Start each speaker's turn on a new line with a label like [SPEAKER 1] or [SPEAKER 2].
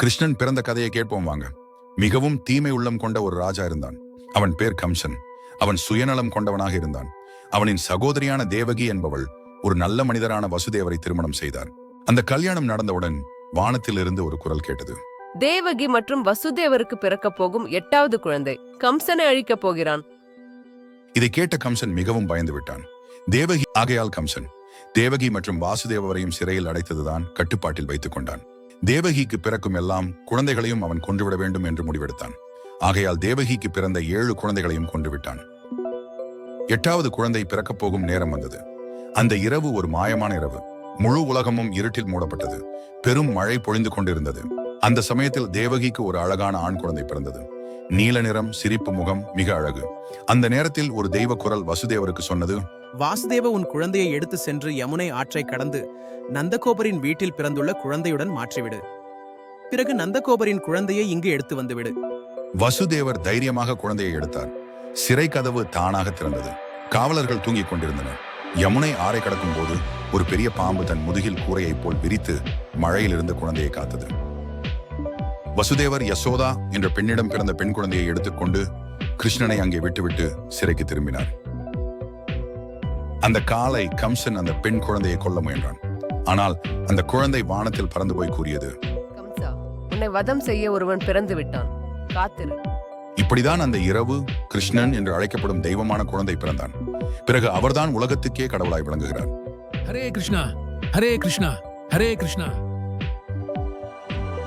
[SPEAKER 1] கிருஷ்ணன் பிறந்த கதையை கேட்போம் வாங்க. மிகவும் தீமை உள்ளம் கொண்ட ஒரு ராஜா இருந்தான். அவன் பேர் கம்சன். அவன் சுயநலம் கொண்டவனாக இருந்தான். அவனின் சகோதரியான தேவகி என்பவள் ஒரு நல்ல மனிதரான வசுதேவரை திருமணம் செய்தார். அந்த கல்யாணம் நடந்தவுடன் வானத்திலிருந்து ஒரு குரல் கேட்டது.
[SPEAKER 2] தேவகி மற்றும் வசுதேவருக்கு பிறக்கப் போகும் எட்டாவது குழந்தை. கம்சனை அழிக்கப் போகிறான்.
[SPEAKER 1] இதை கேட்ட கம்சன் மிகவும் பயந்து விட்டான். தேவகி ஆகையால் கம்சன் தேவகி மற்றும் வாசுதேவரையும் சிறையில் அடைத்ததுதான் கட்டுப்பாட்டில் வைத்துக் கொண்டான். தேவகிக்கு பிறக்கும் எல்லாம் குழந்தைகளையும் அவன் கொன்றுவிட வேண்டும் என்று முடிவெடுத்தான். ஆகையால் தேவகிக்கு பிறந்த ஏழு குழந்தைகளையும் கொன்றுவிட்டான். எட்டாவது குழந்தை பிறக்கப் போகும் நேரம் வந்தது. அந்த இரவு ஒரு மாயமான இரவு. முழு உலகமும் இருட்டில் மூடப்பட்டது. பெரும் மழை பொழிந்து கொண்டிருந்தது. அந்த சமயத்தில் தேவகிக்கு ஒரு அழகான ஆண் குழந்தை பிறந்தது. நீல நிறம் சிரிப்பு முகம் மிக அழகு. அந்த நேரத்தில் ஒரு தெய்வ குரல் வசுதேவருக்கு சொன்னது
[SPEAKER 3] வாசுதேவ உன் குழந்தையை எடுத்து சென்று யமுனை ஆற்றை கடந்து நந்தகோபரின் வீட்டில் பிறந்துள்ள குழந்தையுடன் மாற்றிவிடு. பிறகு நந்தகோபரின் குழந்தையை இங்கு எடுத்து வந்துவிடு.
[SPEAKER 1] வசுதேவர் தைரியமாக குழந்தையை எடுத்தார். சிறை கதவு தானாக திறந்தது. காவலர்கள் தூங்கிக் கொண்டிருந்தனர். யமுனை ஆறை கடக்கும் போது ஒரு பெரிய பாம்பு தன் முதுகில் கூரையைப் போல் விரித்து மழையிலிருந்து குழந்தையை காத்தது. வசுதேவர் யசோதா என்ற பெண்ணிடம் பிறந்த பெண் குழந்தையை எடுத்துக்கொண்டு கிருஷ்ணனை அங்கே விட்டுவிட்டு சிறைக்கு திரும்பினார். அந்த காலை கம்சன் அந்த பெண் குழந்தையை கொல்ல முயன்றான். ஆனால் அந்த குழந்தை வானத்தில் பறந்து போய் கூறியது
[SPEAKER 2] கம்சா உன்னை வதம் செய்ய ஒருவன் பிறந்து விட்டான். காத்திரு.
[SPEAKER 1] இப்படிதான் அந்த இரவு கிருஷ்ணன் என்று அழைக்கப்படும் தெய்வமான குழந்தை பிறந்தான். பிறகு அவர்தான் உலகத்துக்கே கடவுளாய் விளங்குகிறார்.
[SPEAKER 4] ஹரே கிருஷ்ணா ஹரே கிருஷ்ணா ஹரே கிருஷ்ணா.